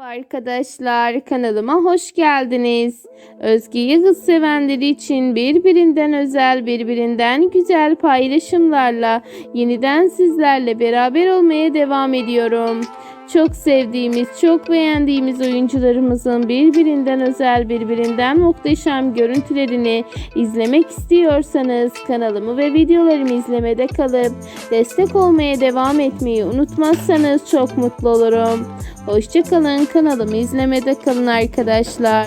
Arkadaşlar kanalıma hoş geldiniz. Özge Yıldız sevenleri için birbirinden özel, birbirinden güzel paylaşımlarla yeniden sizlerle beraber olmaya devam ediyorum. Çok sevdiğimiz, çok beğendiğimiz oyuncularımızın birbirinden özel, birbirinden muhteşem görüntülerini izlemek istiyorsanız kanalımı ve videolarımı izlemede kalıp destek olmaya devam etmeyi unutmazsanız çok mutlu olurum. Hoşçakalın kanalımı izlemede kalın arkadaşlar.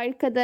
arkada